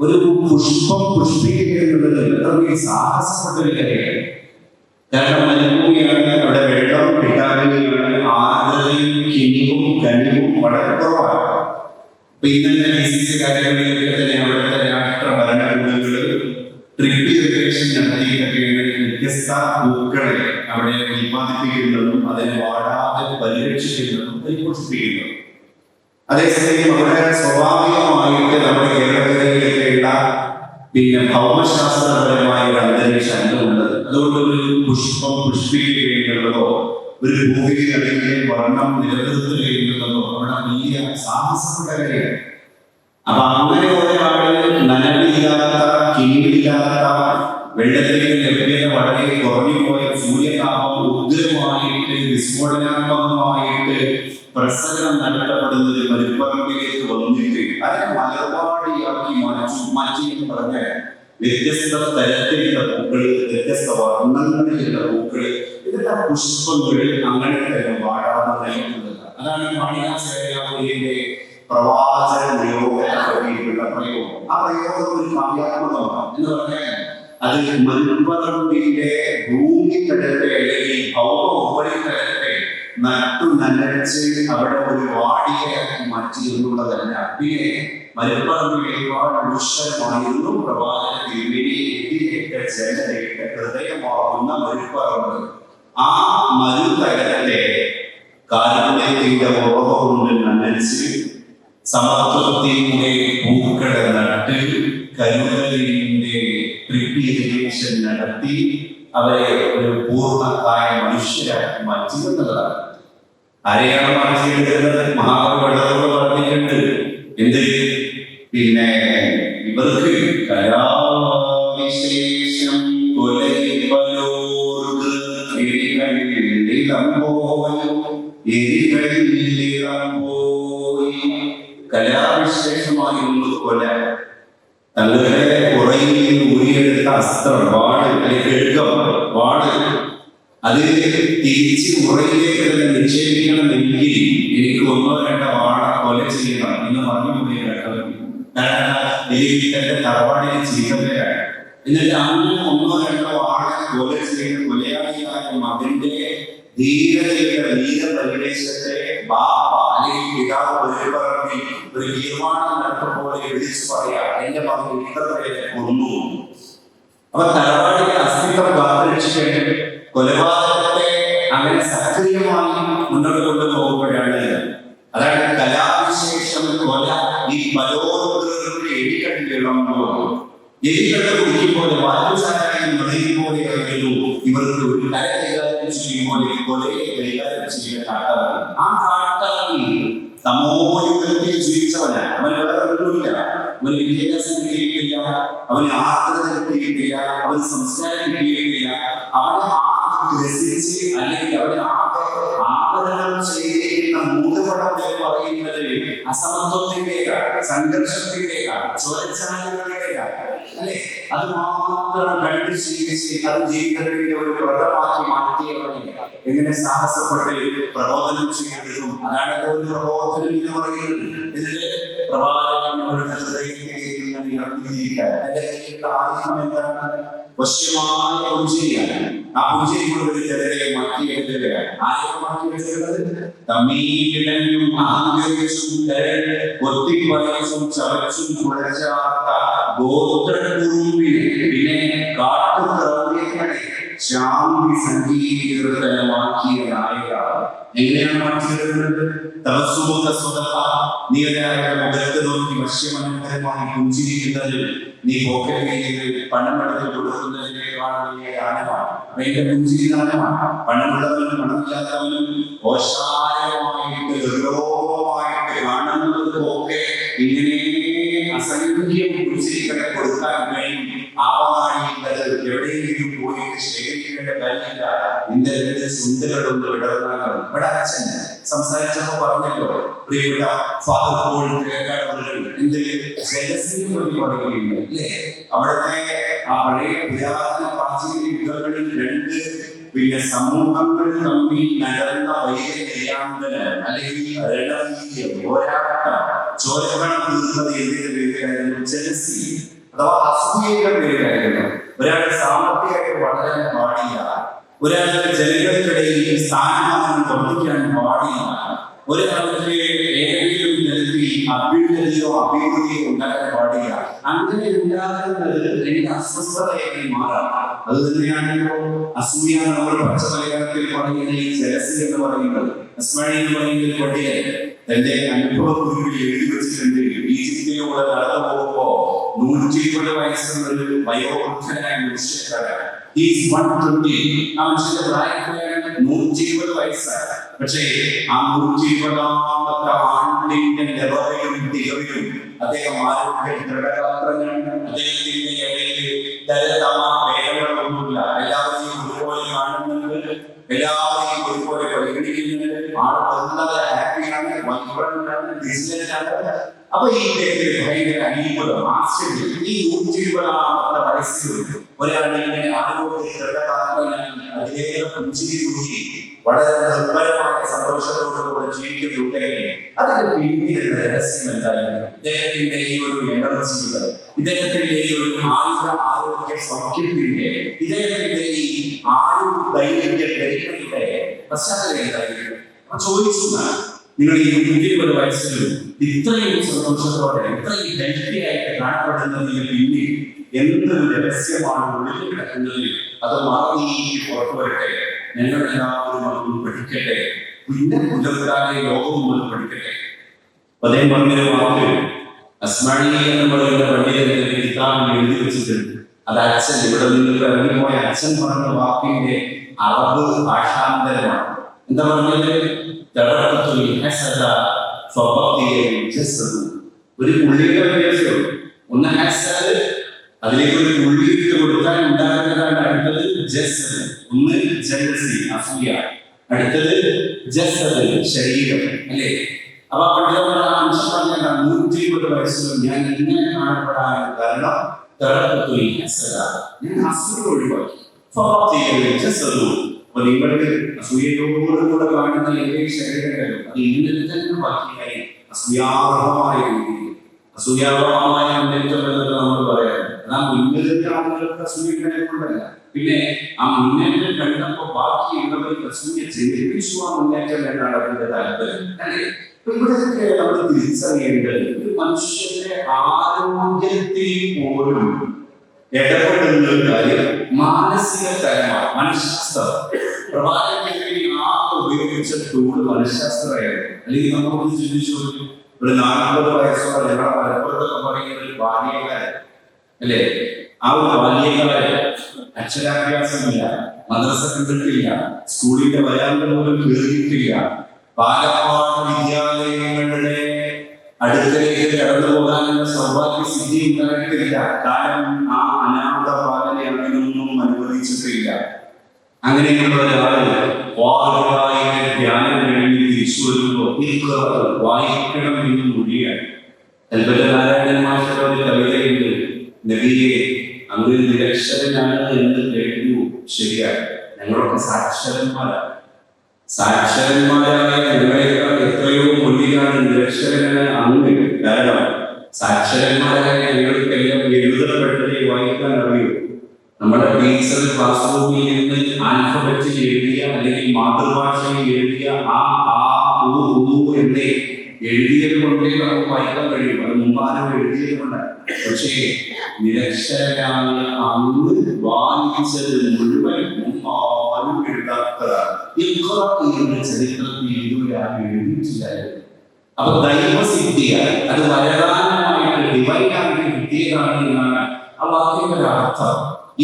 ഒരു പുഷ്പം പുഷ്പിക്കുന്നത് അത്രയും സാഹസപ്പെട്ട ഒരു കാര്യമാണ് കാരണം അവിടെ വെള്ളം കിട്ടാതെയാണ് ആർദ്രതയും കിനിവും കനിവും വളരെ കുറവാണ്. അപ്പൊ ഇന്നത്തെ ബിസിനസ് കാര്യങ്ങളിലൊക്കെ അവിടുത്തെ രാഷ്ട്ര ഭരണകൂടങ്ങൾ ട്രിപ്പ് ഇറിഗേഷൻ നടത്തിയിട്ടൊക്കെയാണ് വ്യത്യസ്ത പൂക്കളെ അവിടെ ഉൽപ്പാദിപ്പിക്കുന്നതും അതിനെ വാടാതെ പരിരക്ഷിക്കുന്നതും പരിപോഷിപ്പിക്കുന്നതും അതേസമയം അവിടെ സ്വാഭാവികമായിട്ട് നമ്മുടെ പിന്നെ ഭൗമശാസ്ത്രപരമായ ഒരു അന്തരീക്ഷം ഉള്ളത്. അതുകൊണ്ട് ഒരു പുഷ്പം പുഷ്പിക്കുകയുള്ളതോ ഒരു ഭൂമിയിൽ അല്ലെങ്കിൽ വർണം നിലനിർത്തുകയുള്ളതോ അവിടെ വലിയ സാഹസപ്പെട്ട കാര്യമാണ് അപ്പൊ അങ്ങനെ ഒരാൾ നനവില്ലാത്ത കിണിയില്ലാത്ത വെള്ളത്തിന്റെ ലഭ്യത വളരെ കുറഞ്ഞു പോയ സൂര്യതാപം ഉഗ്രമായിട്ട് വിസ്ഫോടനാത്മകമായിട്ട് പ്രസരണം നടത്തപ്പെടുന്നത് മരുപ്പറമ്പിലേക്ക് വന്നിട്ട് അതിനെ മാറ്റി മാറ്റി എന്ന് പറഞ്ഞ വ്യത്യസ്ത തരത്തിലുള്ള പൂക്കൾ വ്യത്യസ്ത വർണങ്ങളിലുള്ള പൂക്കൾ ഇതെല്ലാം പുഷ്പങ്ങളിൽ അങ്ങനെ തന്നെ വാടാതെ നിലനിൽക്കുന്നത് അതാണ് മാണികാചാര്യാവലിയുടെ പ്രവാചക നിയോഗത്തെ പറ്റിയിട്ടുള്ള പ്രയോഗം. ആ പ്രയോഗം ഒരു കാവ്യാത്മകമാണ്. എന്ന് പറഞ്ഞാൽ അത് മരുപ്പറമ്പിന്റെ ഭൂമിത്തലത്തെ അല്ലെങ്കിൽ ഭൗമ ഉപരിതലത്തെ നട്ടു നനച്ച് അവിടെ ഒരു വാടികയാക്കി മാറ്റി എന്നുള്ളതല്ല പിന്നെ മരുപ്പറമ്പിൽ ഒരുപാട് ദുഷ്ടമായിരുന്നു പ്രവാചക തിരുമേനി എതിരേറ്റ ജനതയുടെ ഹൃദയമാകുന്ന മരുപ്പറമ്പ് ആ മരുതകരത്തെ കാരുണ്യത്തിന്റെ ഉറവ കൊണ്ട് നനച്ച് സമത്വത്തിന്റെ പൂക്കളെ നട്ട് കരുതലിന്റെ പ്രിപ്പീരിയേഷൻ നടത്തി അവരെ ഒരു പൂർണമായ മനുഷ്യരാക്കി മാറ്റി എന്നുള്ളതാണ്. ആരെയാണ് മാറ്റിയെടുക്കുന്നത് മഹാകവി വളരെ പറഞ്ഞിട്ടുണ്ട്. എന്ത്? പിന്നെ ഇവർക്ക് കലാവിശേഷം കലാവിശേഷമായി കലാവിശേഷമായിരുന്നു കൊല. തങ്ങളുടെ പുറയിൽ ഊരിയെടുത്ത അസ്ത്രം വാട് അല്ലെങ്കിൽ വാട് അത് തിരിച്ച് പുറയിലേക്ക് തന്നെ നിക്ഷേപിക്കണമെങ്കിൽ എനിക്ക് ഒന്നോ രണ്ടോ വാഴ കൊല ചെയ്യണം എന്ന് പറഞ്ഞു പോയി തന്റെ തറവാടിനെ ചീത്തപ്പേരാണ് എന്നിട്ട് അങ്ങനെ ഒന്നോ രണ്ടോ വാഴ കൊല ചെയ്യുന്ന കൊലയാളിയായ മകന്റെ ധീരതയുടെ ധീരപ്രദേശത്തെ ബാപ്പ അല്ലെങ്കിൽ പിതാവ് പറഞ്ഞ് ഒരു തീർമാനം നടത്തുമ്പോൾ വിളിച്ചു പറയാ എന്റെ മകൻ ഇത്ര പേരെ കൊന്നു. അപ്പൊ തറവാടിന്റെ അസ്തിത്വം കാത്തുരക്ഷിക്കാൻ കൊലപാതകത്തെ അങ്ങനെ സക്രിയമായി മുന്നോട്ട് കൊണ്ടുപോകുമ്പോഴാണ് അതാണ് കലാവിശേഷം കൊല. ഈ പലോദ്രവരുടെ എരിക്കണ്ടിളമ്പോൾ എലിക്കട്ട് കുടിക്കുമ്പോൾ വായുസാരായി നിറയുമ്പോൾ ആയിരുന്നു. ഇവർക്ക് ഒരു കല കൈകാര്യം ചെയ്യുമ്പോൾ കൊലയെ ശീലിച്ച് അത് ജീവിതത്തിന്റെ ഒരു വ്രതമാക്കി മാറ്റിയവനെ എങ്ങനെ സാഹസപ്പെട്ട് പ്രബോധനം ചെയ്യേണ്ടതും അതാണ് ഒരു പ്രബോധനം എന്ന് പറയുന്നത്. വശ്യമായ പുഞ്ചിരിയാണ് ആ പുഞ്ചിരി കൊണ്ട് ഒരു ജനതയെ മാറ്റിയെടുക്കുകയാണ് ആരെയാണ് മാറ്റിയെടുക്കുന്നത് തമീലിടഞ്ഞും അഹങ്കരിച്ചും ഒത്തിപ്പറിച്ചും ചവച്ചും കുഴച്ചാത്ത ഗോത്രകുറുമ്പിനെ പിന്നെ കാട്ടുക്രൗര്യങ്ങളെ ശാന്തി സങ്കീർത്തനമാക്കിയ നായക എങ്ങനെയാണ് മാറ്റിയെടുക്കുന്നത് തപസ്സുമുഖ സ്വതഹ നീ ഒരാളുടെ മുഖത്ത് നോക്കി വശ്യമനോഹരമായി പുഞ്ചിരിക്കുന്നത് നീ പോക്കറ്റിൽ പണമെടുത്ത് കൊടുക്കുന്നതിനേക്കാൾ വലിയ ദാനമാണ് അപ്പൊ എന്റെ പുഞ്ചിരി ദാനമാണ് പണമുള്ളവനും പണമില്ലാത്തവനും ഓശാരമായിട്ട് ഗൗരവമായിട്ട് കാണുന്നതും ഒക്കെ ഇങ്ങനെ അസംഖ്യം പുഞ്ചിരികളെ ശേഖരിക്കേണ്ട നിന്റെ വീട്ടിൽ സുന്ദരടും ഇടപെടാനാണ് ഇവിടെ അച്ഛൻ സംസാരിച്ചപ്പോ പറഞ്ഞല്ലോ പ്രിയപ്പെട്ട ഫാദർ പോൾ ജലസിയും ഒരു തുടങ്ങിയിട്ടുണ്ട് അല്ലേ? അവിടുത്തെ ആ പഴയ പുരാതന പ്രാചീന യുഗങ്ങളിൽ രണ്ട് പിന്നെ സമൂഹങ്ങൾ തമ്മിൽ നടന്ന വലിയ നിര്യാണത്തിന് അല്ലെങ്കിൽ പോരാട്ടം ചോരക്കണം തീർന്നത് എന്തിന്റെ പേരിലായിരുന്നു? ജലസി അഥവാ അസൂയയുടെ പേരിലായിരുന്നു. ഒരാൾ സാമ്പത്തികമായിട്ട് വളരാൻ പാടില്ല ഒരാൾ ജനങ്ങൾക്കിടയിൽ സ്ഥാനമാനം വർദ്ധിക്കാൻ പാടില്ല ഒരാൾക്ക് ഏതെങ്കിലും തരത്തിൽ അഭ്യുന്നതിയോ അഭിവൃദ്ധിയോ ഉണ്ടാക്കാൻ പാടില്ല അങ്ങനെ ഉണ്ടാകുന്നത് എനിക്ക് അസ്വസ്ഥതയായി മാറാം. അത് തന്നെയാണല്ലോ അസൂയ നമ്മൾ പച്ച മലയാളത്തിൽ പറയുന്ന ഈ എന്ന് പറയുന്നത്. അസ്മഴി എന്ന് പറയുന്ന പട്ടികൻ തന്റെ അനുഭവക്കുറിപ്പിൽ എഴുതി വെച്ചിട്ടുണ്ട്. ഈജിപ്തിലൂടെ നടന്നു നൂറ്റി ഇരുപത് വയസ്സുള്ള ഒരു വയോവൃദ്ധനായ പ്രായത്തിലാണ് നൂറ്റി ഇരുപത് വയസ്സാണ്. പക്ഷേ ആ നൂറ്റി ഇരുപതാമത്തെ ആണ്ടിന്റെ നിറവയും തികവിലും അദ്ദേഹം ആരോഗ്യ ദൃഢഗാത്രനാണ് അദ്ദേഹത്തിന്റെ ഇടയിൽ തരതമ വേദനകളൊന്നുമില്ല. എല്ലാവരെയും ഒരുപോലെ കാണുന്നുണ്ട്. എല്ലാവരെയും ഒരുപോലെ പരിഗണിക്കുന്നുണ്ട്. ആ വളരെ ഹാപ്പിയാണ് അപ്പൊ ഈ ഇദ്ദേഹത്തിന് ഭയങ്കര അത്ഭുതം ആശ്ചര്യം ഈ നൂറ്റി ഇരുപതാമത്തെ വയസ്സിൽ ഒരാളിങ്ങനെ ആരോഗ്യ ദൃഢഗാത്രനായി അതിലേറെ പുഞ്ചിരി തൂക്കി വളരെ നിർഭരമായ സന്തോഷത്തോടുകൂടെ ജീവിക്കുന്നുണ്ടെങ്കിൽ അതിന്റെ പിന്നിലുള്ള രഹസ്യം എന്തായിരുന്നു ഇദ്ദേഹത്തിന്റെ ഈ ഒരു എനർജിയുടെ ഇദ്ദേഹത്തിന്റെ ഈ ഒരു ആയുധ ആരോഗ്യ സൗഖ്യത്തിന്റെ ഇദ്ദേഹത്തിന്റെ ഈ ആയുധ ദൈനംദിന ധൈര്യത്തിന്റെ പശ്ചാത്തലം എന്തായിരുന്നു അപ്പൊ ചോദിച്ചു നിങ്ങൾ ഈ നൂറ്റിയിരുപത് വയസ്സിലും ഇത്രയും സന്തോഷത്തോടെ ഇത്രയും ഹെൽത്തി ആയിട്ട് നിങ്ങൾ ഇനി എന്ത് രഹസ്യമാണ് ഉള്ളിൽ കിടക്കുന്നതിൽ അത് മാറി പുറത്തു വരട്ടെ. ഞങ്ങൾ എല്ലാവരും അതൊന്നും പഠിക്കട്ടെ. പിന്നെ പുലർത്താതെ ലോകവും അത് പഠിക്കട്ടെ. അദ്ദേഹം പറഞ്ഞൊരു വാക്ക് അസ്മാണി എന്ന് പറയുന്ന പണ്ഡിതന്റെ കിതാബിൽ എഴുതി വെച്ചിട്ടുണ്ട്. അത് അച്ഛൻ ഇവിടെ നിന്ന് ഇറങ്ങിപ്പോയ അച്ഛൻ പറഞ്ഞ വാക്കിന്റെ അറബ് ഭാഷാന്തരമാണ്. എന്താ പറഞ്ഞത് തടക്കത്തുൽ ഹസദ فبقي الجسد ഒരു പുള്ളിയുടെ വ്യത്യാസം ഒന്ന് ഹസദ് അതിലേക്ക് ഒരു പുള്ളി ഇട്ട് കൊടുക്കാൻ ഉണ്ടാകുന്നതാണ് അടുത്തത് ജസദ് ഒന്ന് ജലസി അസൂയ അടുത്തത് ജസദ് ശരീരം അല്ലേ അപ്പൊ പണ്ഡിതന്മാർ ആ അംശം പറഞ്ഞ നൂറ്റി ഇരുപത് വയസ്സിലും ഞാൻ ഇങ്ങനെ കാണപ്പെടാൻ കാരണം ഹസദ ഞാൻ അസുഖം ഒഴിവാക്കി അപ്പൊ നിങ്ങൾക്ക് അസൂയയോടുകൂടെ കാണുന്ന എന്റെ ശരീരങ്ങളും അത് ഇന്നലെ തന്നെ ബാക്കിയായി. അസൂയാർഹമായ രീതിയിൽ. അസൂയാർഹമായ മുന്നേറ്റം എന്നത് നമ്മൾ പറയാം എന്നാൽ മുന്നേറ്റ ആളുകൾക്ക് അസൂയകളെ കൊണ്ടല്ല പിന്നെ ആ മുന്നേറ്റം കണ്ടപ്പോ ബാക്കിയുള്ളവർക്ക് അസൂയ ജനിപ്പിച്ചു ആ മുന്നേറ്റം എന്നാണ് അതിന്റെ താല്പര്യം. അല്ലേ? അപ്പൊ ഇവിടെയൊക്കെ നമ്മൾ തിരിച്ചറിയേണ്ടത് ഒരു മനുഷ്യന്റെ ആരോഗ്യത്തിൽ പോലും ഇടപെടുന്ന ഒരു കാര്യം മാനസിക തരമാണ് മനഃശാസ്ത്രം. പ്രവാചകത്തിൽ ആ ഉപയോഗിച്ച ടൂൾ മനഃശാസ്ത്രമായിരുന്നു. അല്ലെങ്കിൽ നമ്മളൊന്ന് ചിന്തിച്ചു ഒരു നാൽപ്പത് വയസ്സോടെ പറയുന്ന ഒരു ആ ഒരു ബാല്യകാലം അക്ഷരാഭ്യാസമില്ല മദ്രസ കണ്ടിട്ടില്ല സ്കൂളിന്റെ വരാന്ത പോലും കീറിയിട്ടില്ല. ബാലപാഠ വിദ്യാലയങ്ങളുടെ അടുത്തേക്ക് കടന്നു പോകാനുള്ള സൗഭാഗ്യ സ്ഥിതി ഉണ്ടായിട്ടില്ല. കാരണം ആ അങ്ങനെയൊന്നും അങ്ങനെയുള്ള വായിക്കണം എന്ന് മൊഴിയാണ് കവിതയുണ്ട് നബിയെ നിരക്ഷരനാണ് എന്ന് കേട്ടു. ശരിയാണ്. ഞങ്ങളൊക്കെ സാക്ഷരന്മാരാണ്. സാക്ഷരന്മാരായ ഞങ്ങളെക്കാൾ എത്രയോ മുന്നിലാണ് നിരക്ഷരനായ അങ്ങ്. ധാരാളം സാക്ഷരന്മാരായ ഞങ്ങൾക്കെല്ലാം എഴുതപ്പെട്ടതേ അറിയൂ നമ്മുടെ ടീച്ചർ ക്ലാസ് റൂമിൽ നിന്ന് ആൽഫബറ്റ് എഴുതിയ അല്ലെങ്കിൽ മാതൃഭാഷയിൽ എഴുതിയ ആ ആ ഉ ഉ എന്നേ എഴുതിയത് കൊണ്ടേ നമുക്ക് വായിക്കാൻ കഴിയും. അത് മുമ്പാരം എഴുതിയത് കൊണ്ട് പക്ഷേ നിരക്ഷരായ അന്ന് വായിച്ചത് മുഴുവൻ മുമ്പാരും എഴുതാത്തതാണ്. ചരിത്രത്തിൽ ഇതുവരെ ആരും എഴുതിയിട്ടില്ലായിരുന്നു അപ്പൊ ദൈവസിദ്ധിയായി അത് വരദാനമായിട്ട് ഡിവൈനായിട്ട് കിട്ടിയതാണ് എന്നാണ് ആ വാക്കിന്റെ അർത്ഥം.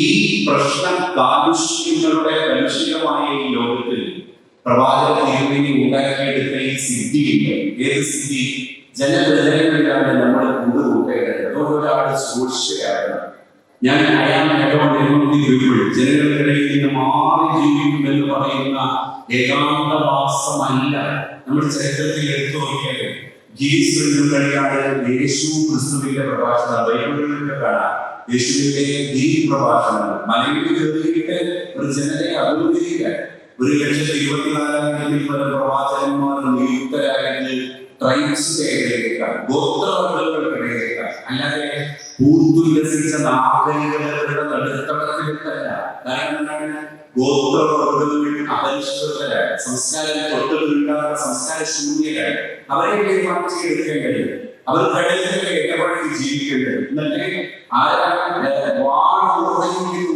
ഈ പ്രശ്നം കാലുഷ്യങ്ങളുടെ കലുഷിതമായ ഈ ലോകത്തിൽ പ്രവാചക തിരുമേനി ഉണ്ടാക്കിയെടുത്ത ഈ സിദ്ധിയില്ല ഏത് സിദ്ധി? ജനഹൃദയങ്ങളിലാണ് നമ്മൾ കൊണ്ടുപോകേണ്ടത്. അതുകൊണ്ട് ഒരാൾ സൂക്ഷിക്കുകയാണ് ഞാൻ അയാൾ ഇടപെടുമ്പോൾ ജനങ്ങൾക്കിടയിൽ നിന്ന് മാറി ജീവിക്കും എന്ന് പറയുന്ന ഏകാന്തവാസമല്ല നമ്മൾ ചരിത്രത്തിൽ എടുത്തു നോക്കിയാൽ ഗീസ് കഴിയാതെ യേശു ക്രിസ്തുവിന്റെ പ്രഭാഷണം ബൈബിളിലൊക്കെ കാണാം. യേശുവിന്റെ ഈ പ്രഭാഷണങ്ങൾ മലയിൽ കയറിയിട്ട് ഒരു ജനതയെ അഭിമുഖീകരിക്കാൻ. ഒരു ലക്ഷത്തി ഇരുപത്തിനാലായിരത്തിൽ പല പ്രവാചകന്മാർ നിയുക്തരായെങ്കിൽ ട്രൈബ്സിന്റെ ഇടയിലേക്കാണ് ഗോത്രവർഗങ്ങൾക്കിടയിലേക്കാണ് അല്ലാതെ പൂത്തുല്ലസിച്ച നാഗരികരുടെ നടുത്തളത്തിലേക്കല്ല കാരണം എന്താണ്? ഗോത്രവർഗങ്ങൾ അപരിഷ്കൃതരാണ്. സംസ്കാരം തൊട്ട് വീണ്ടാത്ത സംസ്കാര ശൂന്യരാണ് അവരെ തീരുമാനം ചെയ്തെടുക്കാൻ കഴിയും. അവർ കടലിലൊക്കെ ഇടപഴകി ജീവിക്കേണ്ടത്. എന്നിട്ട് ആരാണ് വാഴ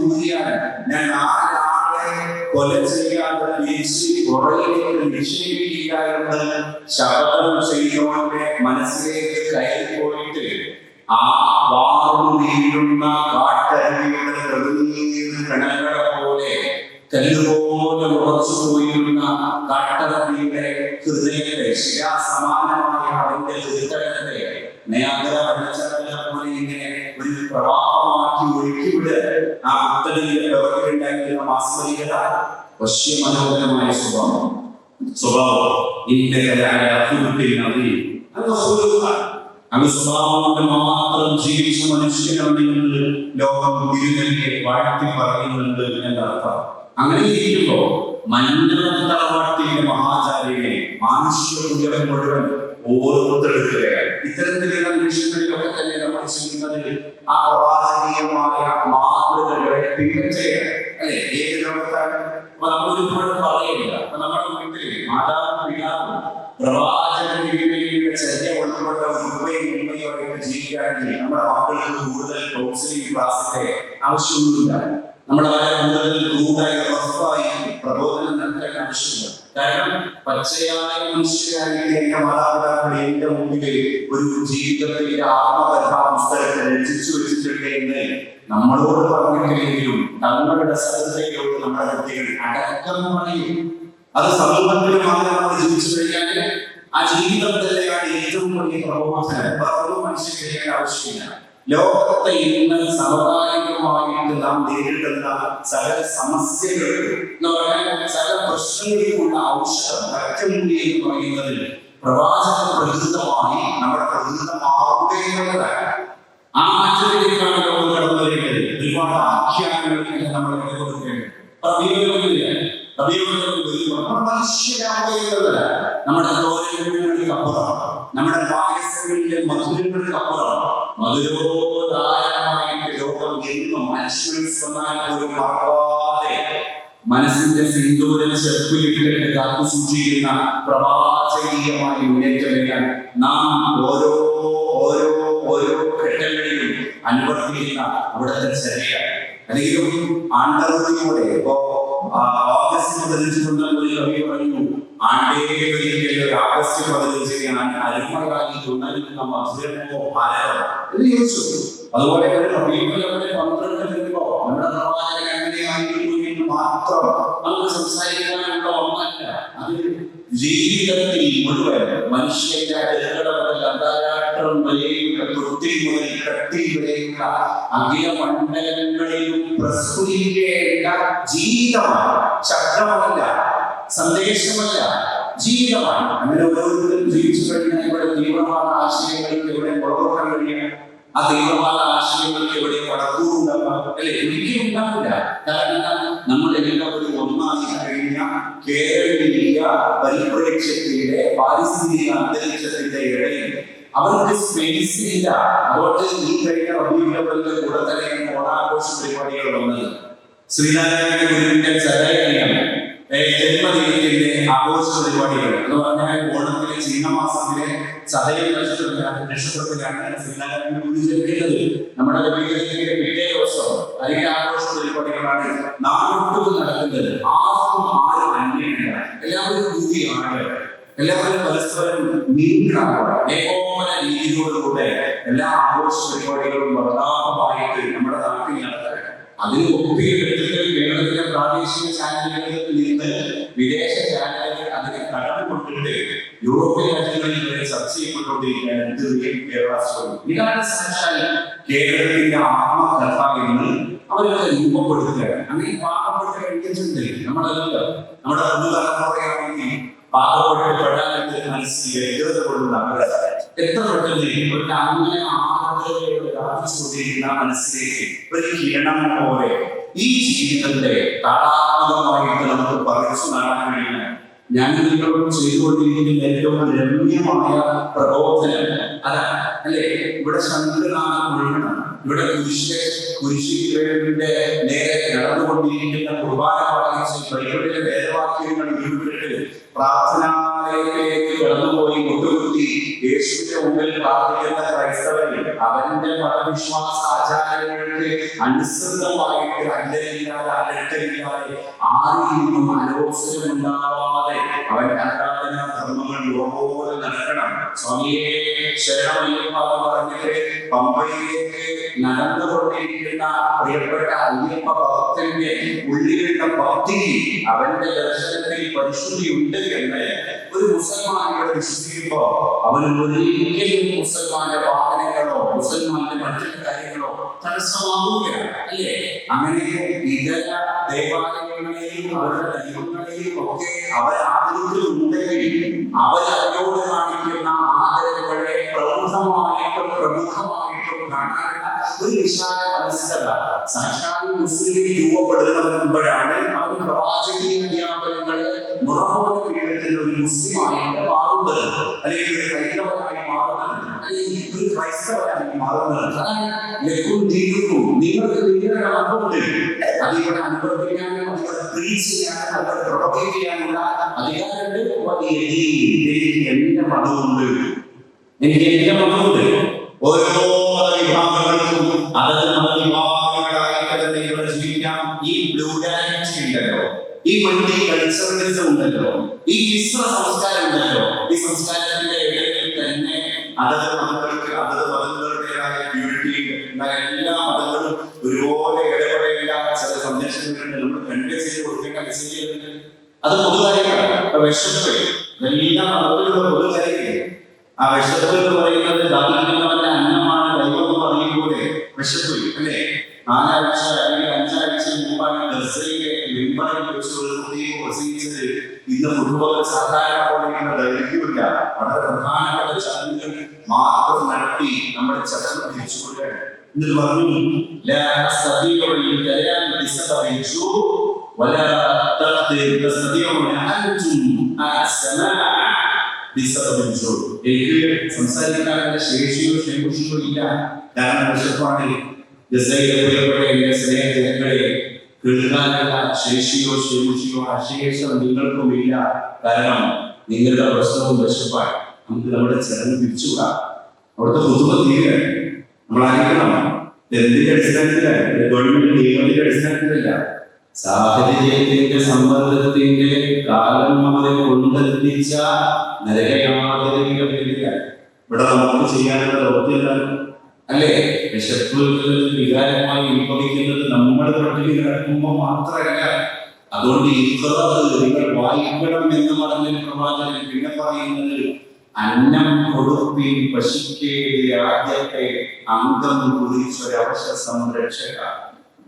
ഊതിയാണ്. ഞാൻ ആരാളെ കൊല ചെയ്യാതെ തിരിച്ച് പുറകിലേക്ക് നിക്ഷേപിക്കുക എന്ന് ശബ്ദം ചെയ്തവന്റെ മനസ്സിലേക്ക് കയറി പോയിട്ട് ആ വശ്യ മനോഹരമായ സ്വഭാവം. സ്വഭാവം അങ്ങ് സ്വഭാവം കൊണ്ട് മാത്രം ജീവിച്ച മനുഷ്യനാണെങ്കിൽ ലോകം തിരുനെല്ലിയെ വാഴ്ത്തി പറയുന്നുണ്ട് എന്നർത്ഥം. അങ്ങനെ ഇരിക്കുമ്പോ മഞ്ഞളത്തറവാട്ടിലെ മഹാചാര്യനെ മാനുഷിക ഉയരം മുഴുവൻ ഓരോരുത്തരെടുക്കുകയാണ് ഇത്തരത്തിലുള്ള നിമിഷങ്ങളിലൊക്കെ തന്നെ നമ്മൾ ചെയ്യുന്നതിൽ ആ പ്രവാചകീയമായ മാതൃകകളെ പിൻപറ്റുകയാണ് ആവശ്യമൊന്നുമില്ല. നമ്മുടെ കൂടുതൽ ക്രൂഡായി റഫായി പ്രബോധനം നൽകേണ്ട ആവശ്യമില്ല. കാരണം പച്ചയായ മനുഷ്യരായിട്ട് എന്റെ മാതാപിതാക്കൾ എന്റെ മുമ്പിൽ ഒരു ജീവിതത്തിന്റെ ആത്മകഥാ പുസ്തകത്തെ രചിച്ചു വെച്ചിട്ടുണ്ട് എന്ന് നമ്മളോട് പറഞ്ഞിട്ടില്ലെങ്കിലും തങ്ങളുടെ ശ്രദ്ധയിലോട്ട് നമ്മുടെ കുട്ടികൾ അടക്കം അത് സമൂഹത്തിൽ മാത്രമാണ് നമ്മൾ ജീവിച്ചു കഴിഞ്ഞാൽ ആ ജീവിതം തന്നെയാണ് ഏറ്റവും വലിയ പ്രബോധനം. മനുഷ്യൻ ചെയ്യേണ്ട ആവശ്യമില്ല. ലോകത്തെ ഇന്ന് സമകാലികമായിട്ട് നാം നേരിടുന്ന സകല സമസ്യകൾ എന്ന് പറഞ്ഞാൽ സകല പ്രശ്നങ്ങൾക്കുള്ള ഔഷധം ഒറ്റമുടി എന്ന് പറയുന്നതിൽ പ്രവാചക പ്രകൃതമായി നമ്മുടെ പ്രകൃതമാവുക എന്നുള്ളതാണ് ആ മാറ്റത്തിലേക്കാണ് ലോകം കടന്നു വരുന്നത്. ഒരുപാട് ആഖ്യാനങ്ങൾ നമ്മൾ കൊടുക്കേണ്ടത് മനുഷ്യരാവുക നമ്മുടെ ഗൗരവങ്ങൾക്ക് അപ്പുറം നമ്മുടെ പായസങ്ങളിലെ മധുരങ്ങൾക്ക് ലോകം മനസ്സിന്റെ സിന്ദൂരം ചെറുപ്പിലിട്ട് കാത്തു സൂക്ഷിക്കുന്ന പ്രവാചകീയമായ മുന്നേറ്റം നാം ഓരോ ഓരോ ഓരോ ഘട്ടങ്ങളിലും അനുവർത്തിക്കുന്ന അവിടുത്തെ ചര്യ. അല്ലെങ്കിൽ ആണ്ടറിയോടെ ഇപ്പോ ഓഗസ്റ്റ് പതിനഞ്ച് ഒരു കവി പറഞ്ഞു ആണ്ടേ ഒരിക്കലും ഒരു ആഗസ്റ്റ് പതിനഞ്ച് ഞാൻ അരുമകാലി തുണരുന്ന മധുരമോ ഭാരതമോ എന്ന് ചോദിച്ചു അതുപോലെ തന്നെ റബീബിലവരെ പന്ത്രണ്ട് വരുമ്പോ നമ്മുടെ പ്രവാചകൻ അങ്ങനെയായിരുന്നു എന്ന് മാത്രം നമുക്ക് സംസാരിക്കാനുള്ള ഒന്നല്ല അത് ജീവിതത്തിൽ മുഴുവൻ മനുഷ്യന്റെ മുതൽ അന്താരാഷ്ട്രം വരെയുള്ള തൊട്ടിൽ മുതൽ കട്ടി വരെയുള്ള അഖില മണ്ഡലങ്ങളിലും പ്രസ്ഫുരിക്കേണ്ട ജീവിതമാണ് ശബ്ദമല്ല സന്ദേശമല്ല ജീവിതമാണ്. അങ്ങനെ ഓരോരുത്തരും ജീവിച്ചു കഴിഞ്ഞാൽ ഇവിടെ തീവ്രമായ ആശയങ്ങൾക്ക് ഇവിടെ പുറകോട്ടാൻ കഴിയണം? ആ തീവ്രമായ ആശയങ്ങൾക്ക് ഇവിടെ പടക്കൂറുണ്ടാകാം അല്ലെ? എനിക്ക് ഉണ്ടാവില്ല. കാരണം നമ്മൾ എല്ലാവരും ഒന്നായി കഴിഞ്ഞ കേരളീയ പരിപ്രേക്ഷ്യത്തിന്റെ പാരിസ്ഥിതിക അന്തരീക്ഷത്തിന്റെ ഇടയിൽ അവർക്ക് സ്പേസ് ഇല്ല. അതുകൊണ്ട് ഈ കഴിഞ്ഞ റബീബിന്റെ കൂടെ തന്നെ ഓണാഘോഷ പരിപാടികൾ വന്നത്. ശ്രീനാരായണ ഗുരുവിന്റെ ചരയം ജന്മദിനത്തിന്റെ ആഘോഷ പരിപാടികൾ. എന്ന് പറഞ്ഞാൽ ഓണത്തിലെ ചീനമാസത്തിലെ ചതയ നക്ഷത്രത്തിലാണ് ശ്രീനാരായണ നമ്മുടെ ലഭ്യതയുടെ പിറ്റേ ദിവസം അതിന്റെ ആഘോഷ പരിപാടികളാണ് നാടൊട്ടും നടക്കുന്നത്. ആർക്കും ആരും അന്യമില്ല എല്ലാവരും പുതിയാണ് എല്ലാവരും പരസ്പരം നീങ്ങാണ് ഏകോപന രീതിയോടുകൂടെ എല്ലാ ആഘോഷ പരിപാടികളും വർദ്ധാപമായിട്ട് നമ്മുടെ നാട്ടിൽ അതിന് ഒപ്പിയ ഘട്ടത്തിൽ കേരളത്തിലെ പ്രാദേശിക ചാനലുകളിൽ നിന്ന് വിദേശ ചാനലുകൾ അതിനെ കടം കൊണ്ടിട്ട് യൂറോപ്യൻ രാജ്യങ്ങളിൽ വരെ ചർച്ച ചെയ്യപ്പെട്ടുകൊണ്ടിരിക്കുകയാണ് റിയൽ കേരള സ്റ്റോറി ഇതാണ് സാക്ഷാൽ കേരളത്തിന്റെ ആത്മകഥ എന്ന് അവരൊക്കെ രൂപപ്പെടുത്തുകയാണ്. അങ്ങനെ പാകപ്പെട്ട് കഴിക്കുന്നുണ്ട് നമ്മളെല്ലാം നമ്മുടെ പുതുതലമുറയാണെങ്കിൽ പാകപ്പെട്ട് പെടാനായിട്ട് മനസ്സിൽ വ്യക്തത കൊള്ളുന്ന അവരെ എത്ര പെട്ടെന്ന് ഒരു അങ്ങനെ വ്യാപിച്ചുകൊണ്ടിരിക്കുന്ന മനസ്സിലേക്ക് ഒരു കിരണം പോലെ ഈ ജീവിതത്തെ താളാത്മകമായിട്ട് നമുക്ക് പറിച്ചു നടാൻ കഴിയുന്ന ഞാൻ നിങ്ങളോട് ചെയ്തുകൊണ്ടിരിക്കുന്ന ഏറ്റവും രമ്യമായ പ്രബോധനം അതാണ് അല്ലെ? ഇവിടെ ശങ്കരനാഥ ഒഴുകണം ഇവിടെ കുരിശ് കുരിശിന്റെ നേരെ നടന്നുകൊണ്ടിരിക്കുന്ന കുർബാന വായിച്ച് ബൈബിളിലെ വേദവാക്യങ്ങൾ ഉരുവിട്ട് പ്രാർത്ഥനാലയത്തിലേക്ക് കടന്നുപോയി മുട്ടുകുത്തി യേശുവിന്റെ മുമ്പിൽ പ്രാർത്ഥിക്കുന്ന ക്രൈസ്തവരിൽ അവന്റെ മതവിശ്വാസ ആചാരങ്ങൾക്ക് അനുസൃതമായിട്ട് അല്ലയില്ലാതെ അലട്ടില്ലാതെ ആരെയും അലോസനമുണ്ടാവാതെ അവൻ ആരാധനാ ധർമ്മങ്ങൾ പോലെ നടക്കണം സ്വാമിയെ ശരണമയ്യപ്പ എന്ന് പറഞ്ഞിട്ട് പമ്പയിലേക്ക് നടന്നുകൊണ്ടിരിക്കുന്ന പ്രിയപ്പെട്ട അയ്യപ്പ ഭക്തന്റെ ഉള്ളിലുള്ള ഭക്തി അവന്റെ ദർശനത്തിൽ പരിശുദ്ധിയുണ്ട് എന്ന് ഒരു മുസൽമാനോട് വിശ്വസിക്കുമ്പോ അവൻ ഒരിക്കലും മുസൽമാന്റെ വാഹനങ്ങളോ മുസൽമാന്റെ മറ്റു കാര്യങ്ങളോ തടസ്സമാവുകയാണ് അല്ലേ? അങ്ങനെ ഇതര ദേവാലയങ്ങളെയും അവരുടെ ദൈവങ്ങളെയും ഒക്കെ അവരോട് കാണിക്കുന്ന ആദരവുകളെ പ്രമുഖമായിട്ടും കാണാനുള്ള ഒരു വിശാല മനസ്സല്ല സാക്ഷാൽ മുസ്ലിം അവർ പ്രവാചകീയ വ്യാപനങ്ങൾ മുറപോലെ പീഠത്തിൽ ഒരു മുസ്ലിമായിട്ട് മാറുന്നത് അല്ലെങ്കിൽ ഒരു ക്രൈസ്തവനായി മാറുന്നത് അല്ലെങ്കിൽ ഒരു ക്രൈസ്തവനായി മാറുന്നത് ലഘുവും ദീർഘവും നിങ്ങൾക്ക് നിങ്ങളുടെ അർത്ഥമുണ്ട് അതിവിടെ അനുഭവിക്കാനും അതിവിടെ പ്രീച്ച് ചെയ്യാനും അതിവിടെ പ്രൊട്ടക്ട് ചെയ്യാനുള്ള അധികാരമുണ്ട് എനിക്ക് എന്റെ മതമുണ്ട് എനിക്ക് എന്റെ മതമുണ്ട് ഓരോ ഈ ബ്ലൂഡാലിറ്റി ഉണ്ടല്ലോ. ഈ ഉണ്ടല്ലോ. ഈ ഈ സംസ്കാരത്തിന്റെ തന്നെ മതങ്ങളും നമ്മൾ അത് പൊതുകാര്യങ്ങളാണ്. എല്ലാ പൊതുകാര്യങ്ങളെ. ആ വിശപ്പ് പറയുന്നത് പറയുമ്പോൾ വിശപ്പ് അല്ലേ നാലാഴ്ച അല്ലെങ്കിൽ അഞ്ചാഴ്ച മുമ്പാണ് ഗസയിലെ മെമ്പറിൽ വെച്ച് ഒരു കുട്ടിയെ പ്രസംഗിച്ചത് ഇന്ന് ഫുട്ബോൾ സാധാരണ പോലെയുള്ള ദൈർഘ്യമില്ല വളരെ പ്രധാനപ്പെട്ട ചടങ്ങുകൾ മാത്രം നടത്തി നമ്മുടെ ചർച്ച തിരിച്ചുകൊള്ളുകയാണ് എന്നിട്ട് പറഞ്ഞു لا أستطيع الكلام بسبب الجوع ولا تستطيعون أنتم السماع ജോലി. എനിക്ക് സംസാരിക്കാനുള്ള ശേഷിയോ ക്ഷേമിച്ചോ ഇല്ല കാരണം വിശപ്പാണെങ്കിൽ ഗസയിലെ പ്രിയപ്പെട്ട എന്റെ ശേഷിയോ ക്ഷേമിച്ചോ അശേഷം നിങ്ങൾക്കുമില്ല. കാരണം നിങ്ങളുടെ പ്രശ്നവും വിശപ്പാണ് നമുക്ക് നമ്മുടെ ചെലവ് പിരിച്ചുകൂടാ അവിടുത്തെ തീരുകയാണ് നമ്മൾ ആയിരിക്കണം എന്തിന്റെ അടിസ്ഥാനത്തിലാണ് ഗവൺമെന്റ് നിയമത്തിന്റെ അടിസ്ഥാനത്തിലല്ല. സാഹചര്യത്തിന്റെ സമ്മർദ്ദത്തിന്റെ കാലം നമ്മളെ കൊണ്ടെത്തിച്ച ഇവിടെ നമുക്ക് ചെയ്യാനുള്ള എന്താണ്? അല്ലേ? വിശപ്പ് വികാരമായി ഉത്ഭവിക്കുന്നത് നമ്മുടെ നാട്ടിൽ കിടക്കുമ്പോൾ മാത്രമല്ല അതുകൊണ്ട് നിങ്ങൾ വായിക്കണം എന്ന് പറഞ്ഞ പ്രവാചകൻ പിന്നെ പറയുന്നത് അന്നം കൊടുപ്പിൻ പശുക്കേ ആദ്യത്തെ അംഗം കുറിച്ചൊരവശ സംരക്ഷക.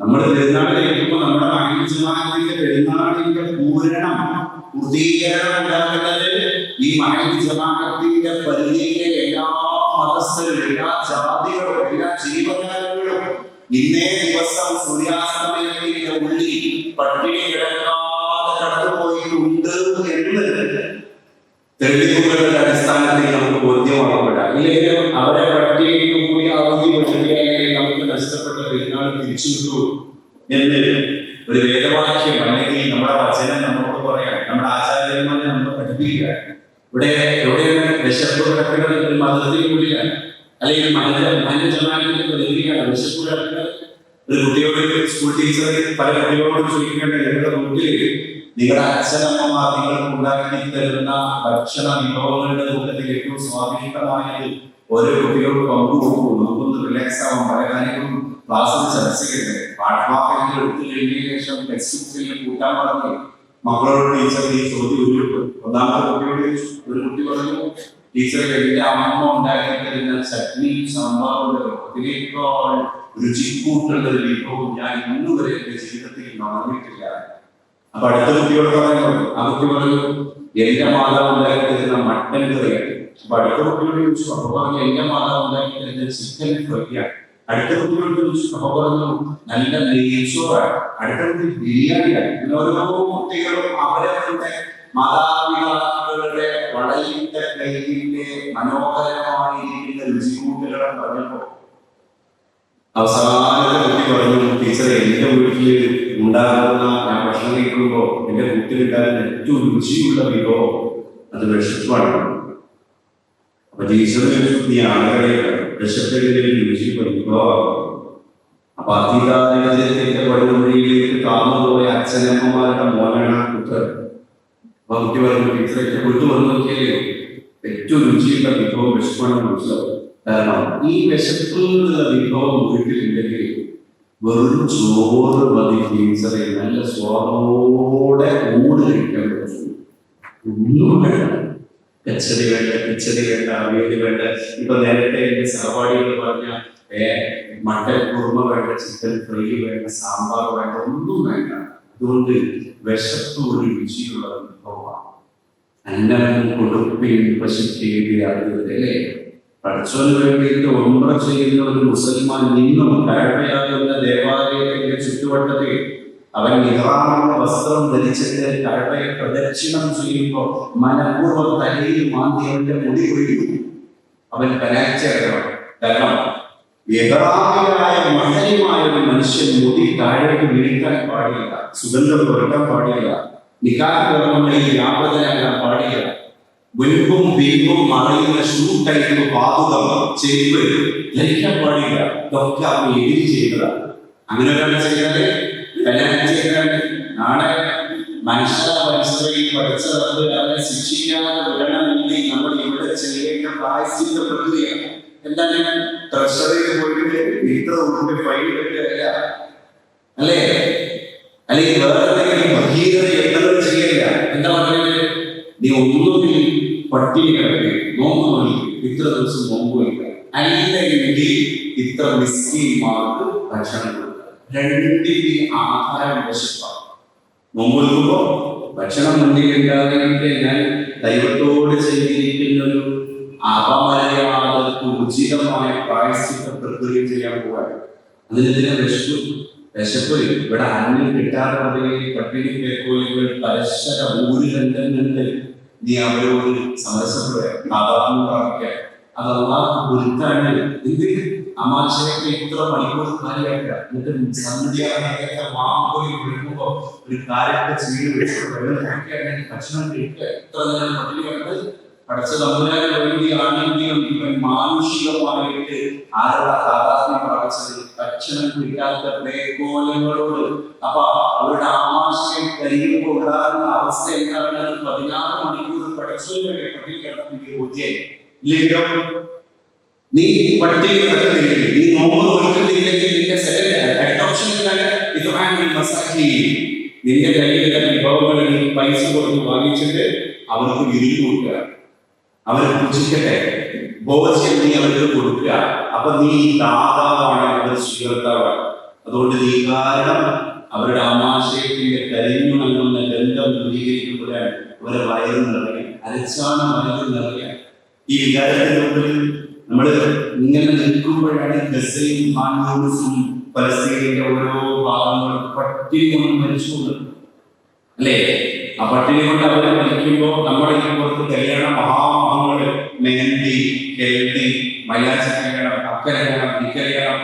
നമ്മൾ പെരുന്നാൾ കഴിക്കുമ്പോൾ നമ്മുടെ മഹേന്ദ്രമാനത്തിന്റെ പെരുന്നാളിന്റെ പൂരണം പൂർത്തീകരണം ഉണ്ടാകുന്നത് ഈ മഹേന്ദ്രമാനത്തിന്റെ പരിധിയിലെ എല്ലാ മതസ്ഥരും എല്ലാ ജാതികളും എല്ലാ ജീവകാലങ്ങളും ഇന്നേ ദിവസം സൂര്യാസ്തമയത്തിന്റെ ഉള്ളിൽ പട്ടിണി കിടക്കാതെ കടന്നുപോയിട്ടുണ്ട് എന്ന് തെളിവുകളുടെ പെരുന്നാൾ എന്നൊരു എന്ന് ഒരു വേദവാക്യം അല്ലെങ്കിൽ നമ്മുടെ വചനം നമ്മളോട് പറയാം നമ്മുടെ ആചാര്യന്മാരെ നമ്മൾ പഠിപ്പിക്കുക. ഇവിടെ എവിടെയാണ് വിശപ്പ് കിടക്കുന്നത് ഒരു കൂടിയാണ് അല്ലെങ്കിൽ മതത്തിലെ മനുജമാനത്തിന്റെ പ്രതിനിധിയാണ് വിശപ്പ് കിടക്കുന്നത് ഒരു കുട്ടിയോട് സ്കൂൾ ടീച്ചർ പല കുട്ടികളോട് ചോദിക്കേണ്ട നിങ്ങളുടെ മുമ്പിൽ നിങ്ങളുടെ അച്ഛനമ്മമാർ നിങ്ങൾക്ക് ഉണ്ടാക്കി തരുന്ന ഭക്ഷണ വിഭവങ്ങളുടെ കൂട്ടത്തിൽ ഏറ്റവും സ്വാഭാവികമായത് ഓരോ കുട്ടിയോട് പങ്കുവെക്കൂ നമുക്കൊന്ന് റിലാക്സ് ആവാം പല കാര്യങ്ങളും ക്ലാസ്സിൽ ചർച്ച ചെയ്യട്ടെ പാഠഭാഗങ്ങൾ എടുത്തു കഴിഞ്ഞതിന് ശേഷം ടെക്സ്റ്റ് ബുക്കിൽ കൂട്ടാൻ പറഞ്ഞു മക്കളോട് ടീച്ചർ ഈ ചോദ്യം ഉരുവിട്ടു ഒന്നാമത്തെ കുട്ടിയോട് ഒരു കുട്ടി പറഞ്ഞു ടീച്ചറെ എന്റെ അമ്മ ഉണ്ടാക്കി തരുന്ന ചട്നി സാമ്പാറുണ്ടല്ലോ അതിനേക്കാൾ രുചിക്കൂട്ടുള്ള ഒരു വിഭവം ഞാൻ ഇന്നുവരെ എന്റെ ജീവിതത്തിൽ മറന്നിട്ടില്ല. അപ്പൊ അടുത്ത കുട്ടിയോട് പറഞ്ഞു ആ കുട്ടി പറഞ്ഞു എന്റെ മാതാവ് ഉണ്ടാക്കി തരുന്ന മട്ടൻ കറിയാണ്. അപ്പൊ അടുത്ത കുട്ടിയോട് ചോദിച്ചു അപ്പൊ പറഞ്ഞു എന്റെ മാതാവ് ഉണ്ടാക്കി തരുന്ന ചിക്കൻ ഫ്രൈയാണ്. അടുത്ത കുട്ടികൾക്ക് പറഞ്ഞു നല്ല നെയ്ച്ചോറാണ് അടുത്ത കുട്ടി ബിരിയാണിയാണ്. ഇങ്ങനെ ഓരോ കുട്ടികളും അവരവരുടെ മാതാപിതാക്കളുടെ വളയിന്റെ കയ്യിന്റെ മനോഹരമായിരിക്കുന്ന രുചികൂട്ടുകളെ പറഞ്ഞപ്പോ അവസാനത്തെ കുട്ടി പറഞ്ഞു ടീച്ചറെ എന്റെ വീട്ടിൽ ഉണ്ടാകുന്ന ഞാൻ ഭക്ഷണം കഴിക്കുമ്പോ എന്റെ കുട്ടിലുണ്ടാകുന്ന ഏറ്റവും രുചിയുള്ള വിഭവം അത് വിഷപ്പാണ് അപ്പൊ ടീച്ചർ ചോദിച്ചു, നീ ആളുകളെ വിഷത്തിന്റെ രുചി അപ്പൊ വഴിയിലേക്ക് താമരപോയ അച്ഛനമ്മമാരുടെ മോനാണ് പുത്രൻ. അപ്പൊ കുട്ടി പറഞ്ഞു ടീച്ചറെ എന്റെ വീട്ടിൽ വന്ന് നോക്കിയാലേ ഏറ്റവും രുചിയുള്ള വിഭവം മനസ്സിലാവും കാരണം ഈ വിശപ്പുള്ള വിഭവം വീട്ടിലുണ്ടെങ്കിൽ വെറും ചോറ് മതി ടീച്ചറെ. നല്ല സ്വാദോടെ ഊട് കഴിക്കാൻ പറ്റും. ഒന്നും വേണ്ട. കച്ചടി വേണ്ട കിച്ചടി വേണ്ട അവിയൽ വേണ്ട ഇപ്പൊ നേരത്തെ എന്റെ സഹപാഠികൾ പറഞ്ഞ മട്ടൻ കുറുമ വേണ്ട ചിക്കൻ ഫ്രൈ വേണ്ട സാമ്പാർ വേണ്ട ഒന്നും വേണ്ട അതുകൊണ്ട് വിശപ്പ് ഒരു രുചിയുള്ള വിഭവമാണ് അന്നം കൊടുപ്പിൻ പശുക്കേരി അറിയതല്ലേ പഠിച്ചോന് വേണ്ടിയിട്ട് ഒമ്ര ചെയ്യുന്ന ഒരു മുസൽമാൻ നിന്നും കഴിവയാകുന്ന ദേവാലയത്തിന്റെ ചുറ്റുവട്ടത്തിൽ അവൻ നിറാമുള്ള വസ്ത്രം ധരിച്ചിട്ട് കഴവയെ പ്രദക്ഷിണം ചെയ്യുമ്പോൾ മനപൂർവം തലയിൽ മാന്തി അവന്റെ മുടി ഒഴിക്കും അവൻ കലാചാരമാണ് കാരണം യഥാർത്ഥമായ മഹനീയമായ ഒരു മനുഷ്യൻ മുടി താഴേക്ക് വീഴ്ത്താൻ പാടില്ല സുഗന്ധം പുരട്ടാൻ പാടില്ല നിക്കാത്ത കർമ്മങ്ങളിൽ വ്യാപകനാകാൻ പാടില്ല. മുൻപും പിൻപും മറയുന്ന ഷൂ ടൈപ്പ് പാതുകം ചെരുപ്പ് ധരിക്കാൻ പാടില്ല. ഇതൊക്കെ അവൻ എഴുതി ചെയ്യുന്നതാണ് അങ്ങനെ ഒരാൾ ചെയ്താൽ കല്യാണം ചെയ്താൽ നാളെ മനുഷ്യ പരിസ്ഥിതി പഠിച്ചത് അവരെ ശിക്ഷിക്കാതെ വിടണമെങ്കിൽ നമ്മൾ ഇവിടെ ചെയ്യേണ്ട പ്രായശ്ചിത്ത പ്രക്രിയ എന്താണ് ട്രഷറിയിൽ പോയിട്ട് ഇത്ര ഉറുപ്പിക ഫൈൻ കെട്ടുകയല്ല അല്ലേ? അല്ലെങ്കിൽ വേറെ എന്തെങ്കിലും ഭഗീരത യത്നങ്ങൾ ചെയ്യില്ല നീ ഒന്നുകിൽ പട്ടിണി കിടക്കുക നോമ്പ് നോക്കി ഇത്ര ദിവസം നോമ്പ് വയ്ക്കുക അല്ലെങ്കിൽ ഇത്ര മിസ്കിന്മാർക്ക് ഭക്ഷണം രണ്ടിന്റെ ആധാരം വിശപ്പാണ് നോമ്പ് വെക്കുമ്പോ ഭക്ഷണം മുന്നിൽ ഞാൻ ദൈവത്തോട് ചെയ്തിരിക്കുന്ന ഒരു അപമര്യാദക്ക് ഉചിതമായ പ്രായശ്ചിത്ത പ്രക്രിയ ചെയ്യാൻ പോവാൻ. അതിനെതിരെ വിശപ്പ് വിശപ്പ് ഇവിടെ അന്നം കിട്ടാതെ പട്ടിണി കേൾക്കുകയും പരസ്പര ഊര് രംഗങ്ങളുണ്ട് നീ അവരോട് സമരസപ്പെടുക പ്രാധാന്യം പ്രാപിക്കുക അത് അള്ളാഹ് ഗുരുത്താണ് എന്ത് അമാശയൊക്കെ ഇത്ര മണിക്കൂർ കാര്യമാക്കുക എന്നിട്ട് സന്ധ്യ നേരത്തെ മാമ്പോയി വിളിക്കുമ്പോ ഒരു കാര്യത്തെ ചീട് വെച്ച് വെള്ളം കുടിക്കാൻ ഭക്ഷണം കഴിക്കുക. ഇത്ര നേരം പട്ടിണി കണ്ട് പഠിച്ച തമ്പുരാനെ വേണ്ടി ആണെങ്കിലും ഇവൻ മാനുഷികമായിട്ട് ആരുടെ താതാത്മ്യം പ്രാപിച്ചത് ഭക്ഷണം കിട്ടാത്ത പ്രേകോലങ്ങളോട് അപ്പൊ അവരുടെ ആമാശയം കഴിയുമ്പോൾ ഉണ്ടാകുന്ന അവസ്ഥ എന്താണ് പതിനാറ് മണിക്കൂർ പഠിച്ചു പട്ടിണി കിടക്കുന്ന ഇല്ലെങ്കിലും നീ പട്ടിണി കിടക്കുന്നില്ലെങ്കിൽ നീ നോമ്പ് നോക്കുന്നില്ലെങ്കിൽ നിന്റെ നിന്റെ കയ്യിലുള്ള വിഭവങ്ങൾ നീ പൈസ കൊടുത്ത് വാങ്ങിച്ചിട്ട് അവർക്ക് വിരിഞ്ഞു കൊടുക്കുക. അവരെ പുച്ഛിക്കട്ടെ ബോധ്യം നീ അവർക്ക് കൊടുക്കുക. അപ്പൊ നീ ദാതാവാണ് അവർ സ്വീകർത്താവാണ്. അതുകൊണ്ട് നീ കാരണം അവരുടെ ആമാശയത്തിന്റെ കരിഞ്ഞു നൽകുന്ന ഗന്ധം ദൂരീകരിക്കപ്പെടാൻ അവരെ വയറ് നിറയും അരച്ചാണ് വയറ് നിറയെ ഈ വികാരത്തിന്റെ മുമ്പിൽ നമ്മൾ ഇങ്ങനെ നിൽക്കുമ്പോഴാണ് ഗസയും ഹാനൂസും പലസ്തീനിന്റെ ഓരോ ഭാഗങ്ങളും പട്ടിണി കൊണ്ട് മരിച്ചുകൊണ്ട് അല്ലേ? ആ പട്ടിണി കൊണ്ട് അവരെ മരിക്കുമ്പോൾ നമ്മുടെ ഈ പുറത്ത് കല്യാണ മഹാമഹങ്ങൾ മെഹന്തി ഹെൽത്തി മൈലാച്ചി കല്യാണം അക്കല്യാണം ഇക്കല്യാണം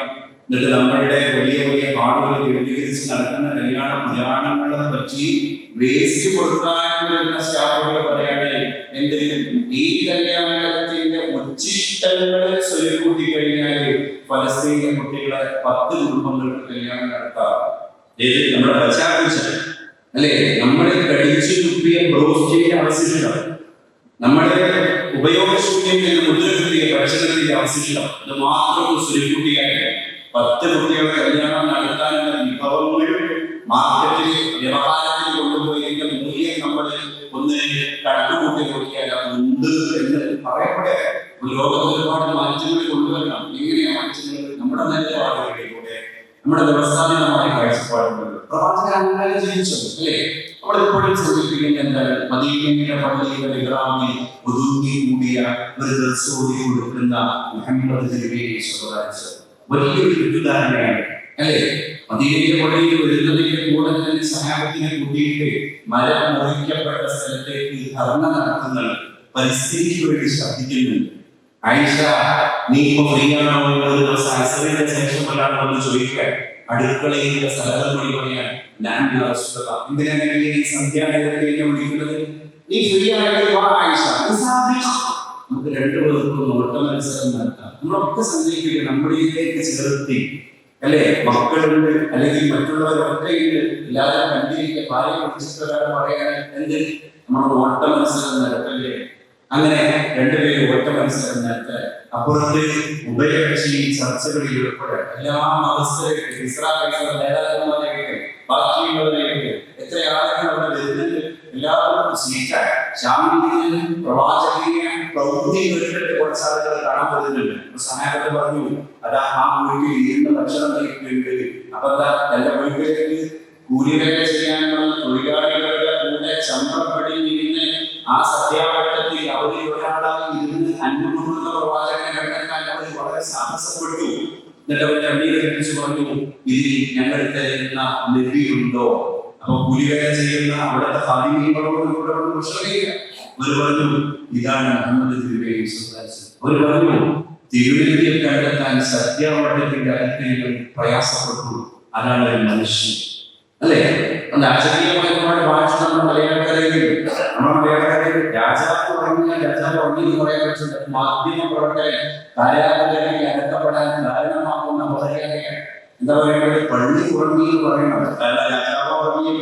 എന്നിട്ട് നമ്മളുടെ വലിയ വലിയ പാടുകൾ കേന്ദ്രീകരിച്ച് നടക്കുന്ന കല്യാണ പുരാണങ്ങളെ പറ്റി വേസ്റ്റ് കൊടുക്കാൻ വരുന്ന സ്റ്റാഫുകൾ പറയുകയാണെങ്കിൽ ഈ കല്യാണത്തിന്റെ ഉച്ചിഷ്ടങ്ങളെ സ്വരുക്കൂട്ടി കഴിഞ്ഞാൽ ഫലസ്തീനിലെ കുട്ടികളെ പത്ത് കുടുംബങ്ങൾക്ക് കല്യാണം നടത്താം. ഏത്? നമ്മുടെ പ്രചാരിച്ചത് അല്ലെ? നമ്മളെ കടിച്ചു തുപ്പിയ ബ്രോസ്റ്റിന്റെ അവശിഷ്ടം. നമ്മളെ ഉപയോഗശൂന്യം എന്ന് കിട്ടിയ ഭക്ഷണത്തിന്റെ അവശിഷ്ടം. അത് മാത്രം സുരക്കുട്ടിയായി പത്ത് കുട്ടികളെ കല്യാണം നടത്താനുള്ള വിഭവങ്ങൾ മാർക്കറ്റിൽ വ്യവഹാരത്തിൽ കൊണ്ടുപോയതിന്റെ മൂല്യം നമ്മൾ ഒന്ന് കണ്ടുകൂട്ടി നോക്കിയാലുണ്ട് എന്ന് പറയപ്പെടെ ലോകത്ത് ഒരുപാട് മാറ്റങ്ങൾ കൊണ്ടുവരണം. എങ്ങനെയാ മാറ്റങ്ങൾ നമ്മുടെ നിലപാടുകളിലൂടെ നമ്മുടെ വ്യവസ്ഥാപിതമായ കാഴ്ചപ്പാടുകൾ പ്രവാചകൻ അങ്ങനെ അല്ലേ? അവിടെ എപ്പോഴും സൂചിപ്പിക്കുന്നത് ഒരു വലിയൊരു ഉദാഹരണമാണ് അല്ലേ? മദീനയുടെ പള്ളിയിൽ വരുന്നതിന്റെ കൂടെ തന്നെ സഹാബത്തിനെ കൂട്ടിയിട്ട് മരം മുറിക്കപ്പെട്ട സ്ഥലത്തേക്ക് ധർണ പരിസ്ഥിതിക്ക് വേണ്ടി ശ്രദ്ധിക്കുന്നുണ്ട് ആയിഷ നീ ഇപ്പൊ ഫ്രീ ആണോ? ഒരു ശേഷമല്ലാണോ എന്ന് ചോദിക്കാൻ അടുക്കളയിലെ സ്ഥലങ്ങൾ വഴി പറയാൻ ഞാൻ എന്തിനാണ് എന്നെ വിളിക്കുന്നത്? നീ ഫ്രീ വാ ആയിഷ. നമുക്ക് രണ്ടുപേർക്കും നോട്ട മത്സരം നടത്താം. നമ്മളൊക്കെ സഞ്ചരിക്കുക നമ്മളിലേക്ക് ചേർത്തി അല്ലെ? മക്കളുണ്ട് അല്ലെങ്കിൽ മറ്റുള്ളവർ ഒറ്റയുണ്ട് എല്ലാവരും കണ്ടിരിക്കുക ഭാര്യ പിടിച്ചിട്ട് ഒരാൾ പറയാൻ എന്ത്? നമ്മൾ ഓട്ട മത്സരം നടത്തല്ലേ? അങ്ങനെ രണ്ടുപേരും ഒറ്റ മത്സരം നടത്തുക അപ്പുറത്ത് ഉഭയകക്ഷി ചർച്ചകളിൽ ഉൾപ്പെടെ എല്ലാ അവസ്ഥയിലും ഇസ്രായേൽ നേതാക്കന്മാരെയൊക്കെ ബാക്കിയുള്ളവരെയൊക്കെ എത്ര ആളുകൾ അവിടെ വരുന്നുണ്ട്? എല്ലാവർക്കും സ്വീകരിക്കാൻ ശാന്തിയും പ്രവാചകീയ പ്രവൃത്തി വീട്ടിൽ കുറച്ച് ആളുകൾ കാണാൻ പറ്റുന്നുണ്ട്. സഹായത്തെ പറഞ്ഞു അതാ ആ വീട്ടിൽ ഇരുന്ന് ഭക്ഷണം കഴിക്കുന്നുണ്ട്. അപ്പൊ എന്താ എന്റെ വീട്ടിലേക്ക് കൂലിവേല ചെയ്യാനുള്ള തൊഴിലാളികളുടെ കൂടെ ചമ്പപ്പടി ഇരുന്ന് ആ സത്യാവട്ടത്തിൽ അവരിൽ ഒരാളായി ഇരുന്ന് അന്വേഷണ പ്രവാചകനെ കണ്ടെത്താൻ അവർ വളരെ സാഹസപ്പെട്ടു. എന്നിട്ട് അവർ അംഗീകരിച്ചു പറഞ്ഞു ഇതിൽ ഞങ്ങൾക്ക് തരുന്ന ലഭ്യമുണ്ടോ അപ്പൊ കൂലിവേല ചെയ്യുന്ന അവിടുത്തെ ഹാദിമീങ്ങളോട് കൂടെ അവിടെ പ്രശ്നമില്ല ഒരു പറഞ്ഞു ഇതാണ് മുഹമ്മദ് സംസാരിച്ചത് ഒരു പറഞ്ഞു തിരുവനന്തപുരം കണ്ടെത്താൻ സത്യാവട്ടത്തിന്റെ അടുത്തേക്ക് പ്രയാസപ്പെട്ടു. അതാണ് ഒരു മനുഷ്യൻ. അല്ലേ? അത് അക്ഷരീയമായ ഒരുപാട് ഭാഷ നമ്മുടെ മലയാളക്കരയിൽ നമ്മുടെ മലയാളക്കരയിൽ രാജാവ് തുടങ്ങിയ രാജാവ് ഉറങ്ങി പറയാൻ പറ്റില്ല. മാധ്യമ പ്രവർത്തകൻ കാരാഗ്രഹത്തിൽ അടക്കപ്പെടാൻ കാരണമാകുന്ന പറയാതെ എന്താ പറയുക പള്ളി കുറഞ്ഞി എന്ന് പറയണം അല്ല രാജാവ് കുറഞ്ഞി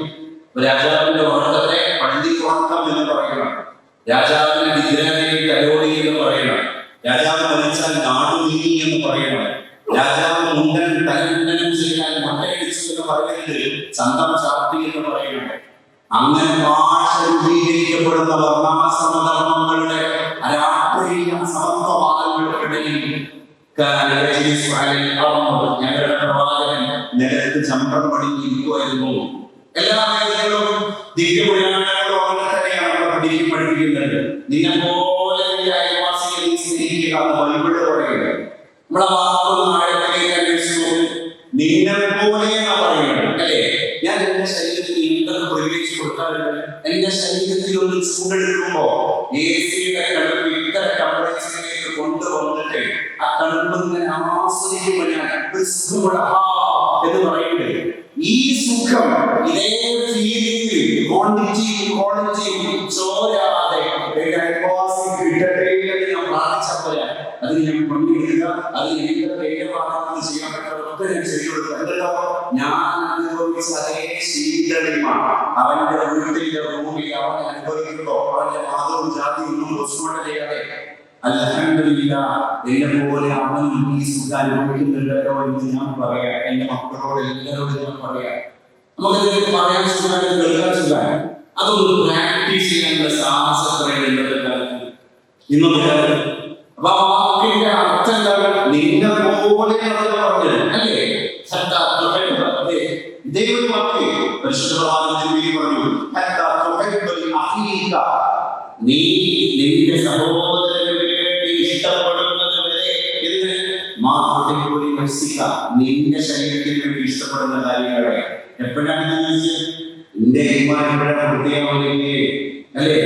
രാജാവിന്റെ വാദത്തെ പള്ളി കുറക്കം എന്ന് പറയണം രാജാവിന്റെ വിദ്യാലയം കലോടി എന്ന് പറയണം രാജാവ് മരിച്ചാൽ നാട് എന്ന് പറയണം രാജാവ് മുണ്ടൻ തലമുണ്ടനം ചെയ്താൽ മണ്ടയടിച്ചു എന്ന് പറയുന്നത് സ്വന്തം ചാർത്തി എന്ന് പറയണം അങ്ങനെ ഭാഷ രൂപീകരിക്കപ്പെടുന്ന വർണാമ സമധർമ്മങ്ങളുടെ രാഷ്ട്രീയ സമത്വവാദങ്ങൾക്കിടയിൽ ഞങ്ങളുടെ നിലത്ത് ചമ്രം പണിഞ്ഞിരിക്കുമായിരുന്നു എല്ലാ മേഖലകളും ദിവ്യപുരാണങ്ങളും അങ്ങനെ തന്നെയാണ് നമ്മൾ പഠിക്കും പഠിപ്പിക്കുന്നത്. പറയാം. എന്റെ മക്കളോട് എല്ലാവരോടും ഞാൻ പറയാം. നമുക്കിത് പറയാൻ സുഖമാണ് കേൾക്കാൻ സുഖമാണ് അതൊന്ന് പ്രാക്ടീസ് ചെയ്യാനുള്ള സാഹസം ഇന്നത്തെ കാലത്ത് അപ്പൊ ആ വാക്കിന്റെ അർത്ഥം എന്താണ്? നിന്നെ പോലെ പറഞ്ഞത്. അല്ലേ? ഒരു വാക്ക് പരിശുദ്ധ പറഞ്ഞു. നീ നിന്റെ നഫ്സിക. നിന്റെ ശരീരത്തിന് വേണ്ടി ഇഷ്ടപ്പെടുന്ന കാര്യങ്ങളെ എപ്പോഴാണ്? എന്റെ ഈമാൻ എപ്പോഴാണ് വൃത്തിയാവുന്നില്ലേ അല്ലേ?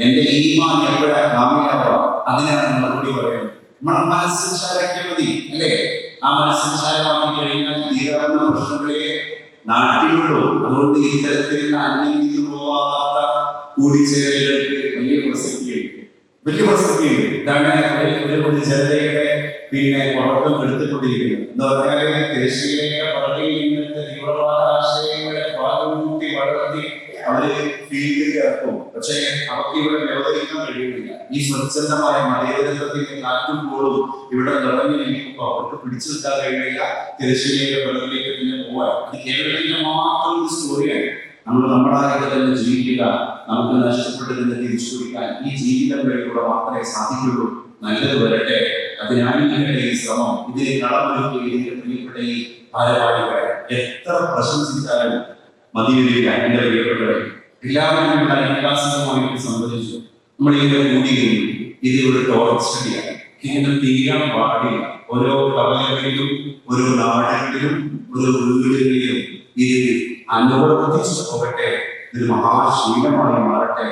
എന്റെ ഈമാൻ എപ്പോഴാ കാമിയാവുക? അതിനാണ് മറുപടി പറയുന്നത്. നമ്മുടെ മനസ്സ് വിശാലാക്കിയാൽ മതി അല്ലേ? ആ മനസ്സ് ശാലമാക്കി കഴിഞ്ഞാൽ തീരാവുന്ന പ്രശ്നങ്ങളെ നാട്ടിലുള്ളൂ. അതുകൊണ്ട് ഇത്തരത്തിലുള്ള നിന്ന് പോവാത്ത കൂടിച്ചേരലുകൾക്ക് വലിയ പ്രസക്തിയുണ്ട്. വലിയ പ്രസക്തിയുണ്ട്. ഇതാണ് ഒരു- കൂടിച്ചേരലേക്ക് പിന്നെ ഉറക്കം എടുത്തുകൊണ്ടിരിക്കുന്നത് എന്ന് പറഞ്ഞാൽ ദേശീയ പള്ളിയിൽ നിന്നിട്ട് തീവ്രവാദ ആശയങ്ങളെ പാലുകൂട്ടി വളർത്തി അവർ ഫീൽഡിൽ പക്ഷേ അവർക്ക് ഇവിടെ വ്യവഹരിക്കാൻ കഴിയുന്നില്ല. ഈ സ്വച്ഛന്തമായ മതേതരത്വത്തിന്റെ കാറ്റും ഇവിടെ നിറഞ്ഞു നിൽക്കുമ്പോൾ അവർക്ക് പിടിച്ചു നിൽക്കാൻ കഴിയില്ല തിരശ്ശീലയുടെ വെള്ളത്തിലേക്ക് പിന്നെ പോവാൻ. അത് കേരളത്തിന്റെ മാത്രം ഒരു സ്റ്റോറിയാണ് നമ്മൾ നമ്മുടേതായിട്ട് തന്നെ ജീവിക്കുക നമുക്ക് നഷ്ടപ്പെട്ടതിനെ തിരിച്ചു പിടിക്കാൻ ഈ ജീവിതം വഴിയിലൂടെ മാത്രമേ സാധിക്കുള്ളൂ. നല്ലത് വരട്ടെ. അതിനായിരിക്കട്ടെ ഈ ശ്രമം ഇതിനെ കളമൊരുക്കി ഇതിന്റെ പ്രിയപ്പെട്ട ഈ ഭാരവാഹികളെ എത്ര പ്രശംസിച്ചാലും മതിവരില്ല എന്റെ പ്രിയപ്പെട്ടവരെ എല്ലാവരും ഇവിടെ ഐതിഹാസികമായിട്ട് സംബന്ധിച്ചു നമ്മൾ കൂടിയും കൂടിയിരുന്നു ടോർച്ച് ഒരു സ്റ്റഡിയാണ് ഇതിന്റെ തീരാൻ പാടില്ല. ഓരോ കവലകളിലും ഓരോ നാടുകളിലും ഓരോ വീടുകളിലും ഇത് അനുവർത്തിച്ചു പോകട്ടെ. ഇത് മഹാശീലമായി മാറട്ടെ.